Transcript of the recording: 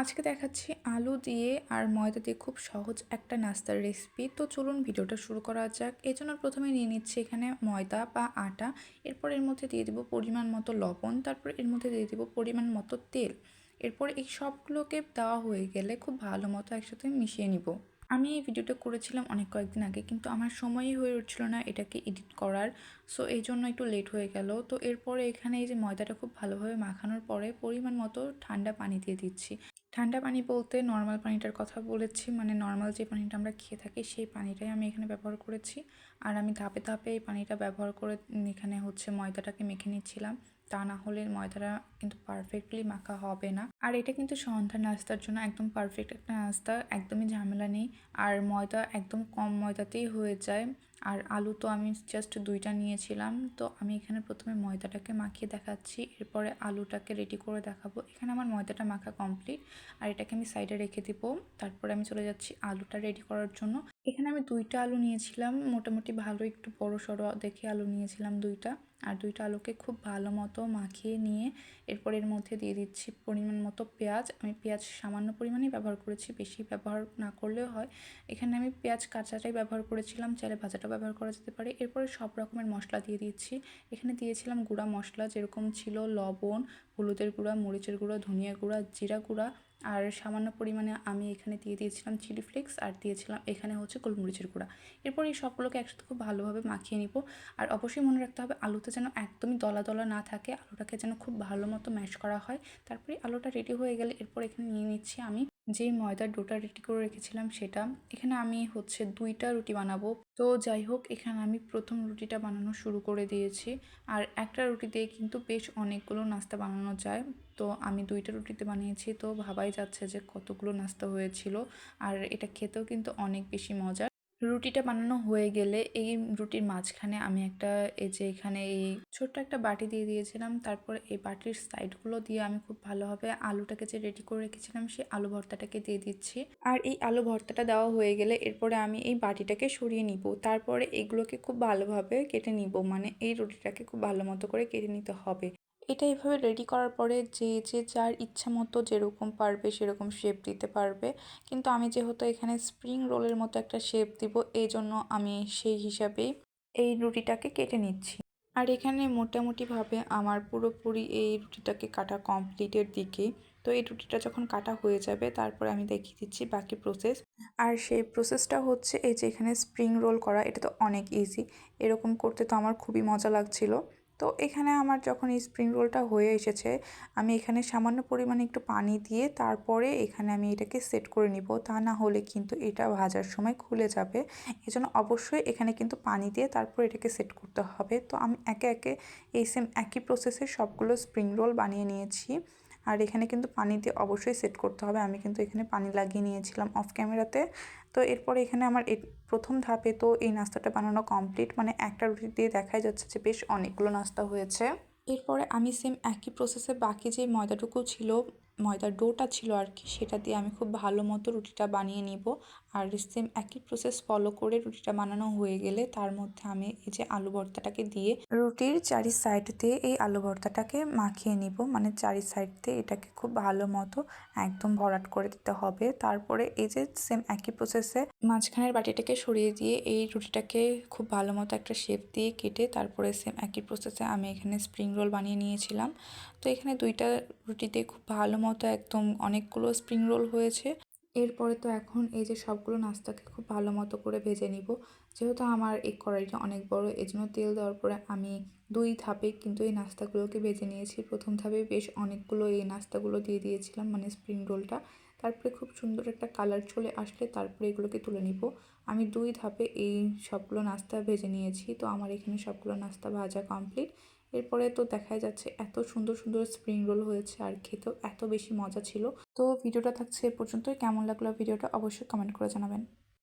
আজকে দেখাচ্ছি আলু দিয়ে আর ময়দা দিয়ে খুব সহজ একটা নাস্তার রেসিপি তো চলুন ভিডিওটা শুরু করা যাক। এজন্য জন্য প্রথমে নিয়ে নিচ্ছি এখানে ময়দা বা আটা। এরপর এর মধ্যে দিয়ে দেবো পরিমাণ মতো লবণ। তারপর এর মধ্যে দিয়ে দেবো পরিমাণ মতো তেল। এরপর এই সবগুলোকে দেওয়া হয়ে গেলে খুব ভালো মতো একসাথে মিশিয়ে নিব। আমি এই ভিডিওটা করেছিলাম অনেক কয়েকদিন আগে, কিন্তু আমার সময়ই হয়ে উঠছিল না এটাকে এডিট করার। সো এই জন্য একটু লেট হয়ে গেল। তো এরপরে এখানে এই যে ময়দাটা খুব ভালোভাবে মাখানোর পরে পরিমাণ মতো ঠান্ডা পানি দিয়ে দিচ্ছি। ঠান্ডা পানি বলতে নর্মাল পানিটার কথা বলেছি মানে নর্মাল যে পানিটা আমরা খেয়ে থাকি সেই পানিটাই আমি এখানে ব্যবহার করেছি। আর আমি ধাপে ধাপে এই পানিটা ব্যবহার করে এখানে হচ্ছে ময়দাটাকে মেখে নিচ্ছিলাম। তা না হলে ময়দাটা কিন্তু পারফেক্টলি মাখা হবে না। আর এটা কিন্তু সন্ধ্যার নাস্তার জন্য একদম পারফেক্ট একটা নাস্তা, একদমই ঝামেলা নেই। আর ময়দা একদম কম ময়দাতেই হয়ে যায়। আর আলু তো আমি জাস্ট দুইটা নিয়েছিলাম। তো আমি এখানে প্রথমে ময়দাটাকে মাখিয়ে দেখাচ্ছি, এরপরে আলুটাকে রেডি করে দেখাবো। এখানে আমার ময়দাটা মাখা কমপ্লিট আর এটাকে আমি সাইডে রেখে দিব। তারপরে আমি চলে যাচ্ছি আলুটা রেডি করার জন্য। এখানে আমি দুইটা আলু নিয়েছিলাম, মোটামুটি ভালো একটু বড় সড়ো দেখে আলু নিয়েছিলাম দুইটা। আর দুইটা আলুকে খুব ভালো মতো মাখিয়ে নিয়ে এরপর এর মধ্যে দিয়ে দিচ্ছি পরিমাণ মতো পেঁয়াজ। আমি পেঁয়াজ সামান্য পরিমাণেই ব্যবহার করেছি, বেশি ব্যবহার না করলেও হয়। এখানে আমি পেঁয়াজ কাঁচাটাই ব্যবহার করেছিলাম, চাইলে ভাজাটা ব্যবহার করা যেতে পারে। এরপরে সব রকমের মশলা দিয়ে দিচ্ছি। এখানে দিয়েছিলাম গুঁড়া মশলা, যেরকম ছিল লবণ, হলুদের গুঁড়া, মরিচের গুঁড়া, ধনিয়া গুঁড়া, জিরা গুঁড়া আর সামান্য পরিমাণে আমি এখানে দিয়ে দিয়েছিলাম চিলি ফ্লেক্স আর দিয়েছিলাম এখানে হচ্ছে গোলমরিচের গুঁড়া। এরপর এই সবগুলোকে একসাথে খুব ভালোভাবে মাখিয়ে নিব। আর অবশ্যই মনে রাখতে হবে, আলুতে যেন একদমই দলা দলা না থাকে, আলুটাকে যেন খুব ভালো মতো ম্যাশ করা হয়। তারপরে আলুটা রেডি হয়ে গেলে এরপর এখানে নিয়ে নিচ্ছি আমি যেই ময়দার ডোটা রেডি করে রেখেছিলাম সেটা। এখানে আমি হচ্ছে দুইটা রুটি বানাবো। তো যাই হোক, এখানে আমি প্রথম রুটিটা বানানো শুরু করে দিয়েছি। আর একটা রুটি দিয়ে কিন্তু বেশ অনেকগুলো নাস্তা বানানো যায়। তো আমি দুইটা রুটিতে বানিয়েছি। তো ভাবাই যাচ্ছে যে কতগুলো নাস্তা হয়েছিল। আর এটা খেতেও কিন্তু অনেক বেশি মজার। রুটিটা বানানো হয়ে গেলে এই রুটির মাঝখানে আমি একটা এই যে এখানে এই ছোট্ট একটা বাটি দিয়ে দিয়েছিলাম। তারপর এই বাটির সাইডগুলো দিয়ে আমি খুব ভালোভাবে আলুটাকে যে রেডি করে রেখেছিলাম, সেই আলু ভর্তাটাকে দিয়ে দিচ্ছি। আর এই আলু ভর্তাটা দেওয়া হয়ে গেলে এরপরে আমি এই বাটিটাকে সরিয়ে নিব। তারপরে এগুলোকে খুব ভালোভাবে কেটে নিব। মানে এই রুটিটাকে খুব ভালো মতো করে কেটে নিতে হবে। এটা এভাবে রেডি করার পরে যে যে যার ইচ্ছা মতো যেরকম পারবে সেরকম শেপ দিতে পারবে। কিন্তু আমি যেহেতু এখানে স্প্রিং রোলের মতো একটা শেপ দিব এই জন্য আমি সেই হিসাবেই এই রুটিটাকে কেটে নিচ্ছি। আর এখানে মোটামুটিভাবে আমার পুরোপুরি এই রুটিটাকে কাটা কমপ্লিটের দিকে। তো এই রুটিটা যখন কাটা হয়ে যাবে, তারপরে আমি দেখিয়ে দিচ্ছি বাকি প্রসেস আর সেই প্রসেসটা হচ্ছে এই যে এখানে স্প্রিং রোল করা, এটা তো অনেক ইজি এরকম করতে তো আমার খুবই মজা লাগছিল। তো এখানে আমার যখন এই স্প্রিং রোলটা হয়ে এসেছে, আমি এখানে সামান্য পরিমাণে একটু পানি দিয়ে তারপরে এখানে আমি এটাকে সেট করে নিব। তা না হলে কিন্তু এটা ভাজার সময় খুলে যাবে। এজন্য অবশ্যই এখানে কিন্তু পানি দিয়ে তারপর এটাকে সেট করতে হবে। তো আমি একে একে এই সেম একই প্রসেসে সবগুলো স্প্রিং রোল বানিয়ে নিয়েছি। আর এখানে কিন্তু পানি দিয়ে অবশ্যই সেট করতে হবে। আমি কিন্তু এখানে পানি লাগিয়ে নিয়েছিলাম অফ ক্যামেরাতে তো এরপরে এখানে আমার প্রথম ধাপে তো এই নাস্তাটা বানানো কমপ্লিট মানে একটা রুটি দিয়ে দেখাই যাচ্ছে যে বেশ অনেকগুলো নাস্তা হয়েছে। এরপরে আমি সেম একই প্রসেসে বাকি যে ময়দাটুকু ছিল, ময়দার ডোটা ছিল আর কি, সেটা দিয়ে আমি খুব ভালো মতো রুটিটা বানিয়ে নিব। আর সেম একই প্রসেস ফলো করে রুটিটা বানানো হয়ে গেলে তার মধ্যে আমি এই যে আলু ভর্তাটাকে দিয়ে রুটির চারি সাইড দিয়ে এই আলু ভর্তাটাকে মাখিয়ে নিব। মানে চারি সাইড দিয়ে এটাকে খুব ভালো মতো একদম ভরাট করে দিতে হবে। তারপরে এই যে সেম একই প্রসেসে মাঝখানের বাটিটাকে সরিয়ে দিয়ে এই রুটিটাকে খুব ভালো মতো একটা শেপ দিয়ে কেটে তারপরে সেম একই প্রসেসে আমি এখানে স্প্রিং রোল বানিয়ে নিয়েছিলাম। তো এখানে দুইটা রুটিতে খুব ভালো মতো একদম অনেকগুলো স্প্রিং রোল হয়েছে। এরপরে তো এখন এই যে সবগুলো নাস্তাকে খুব ভালো মতো করে ভেজে নিব। যেহেতু আমার এই কড়াইটা অনেক বড় এই জন্য তেল দেওয়ার পরে আমি দুই ধাপে কিন্তু এই নাস্তাগুলোকে ভেজে নিয়েছি। প্রথম ধাপে বেশ অনেকগুলো এই নাস্তাগুলো দিয়ে দিয়েছিলাম মানে স্প্রিং রোলটা তারপরে খুব সুন্দর একটা কালার চলে আসলে তারপরে এগুলোকে তুলে নিব। আমি দুই ধাপে এই সবগুলো নাস্তা ভেজে নিয়েছি, তো আমার এখানে সবগুলো নাস্তা ভাজা কমপ্লিট এরপরে তো দেখাই যাচ্ছে এত সুন্দর সুন্দর স্প্রিং রোল হয়েছে আর খেতেও এত বেশি মজা ছিল। তো ভিডিওটা থাকছে এ পর্যন্তই। কেমন লাগল ভিডিওটা অবশ্যই কমেন্ট করে জানাবেন।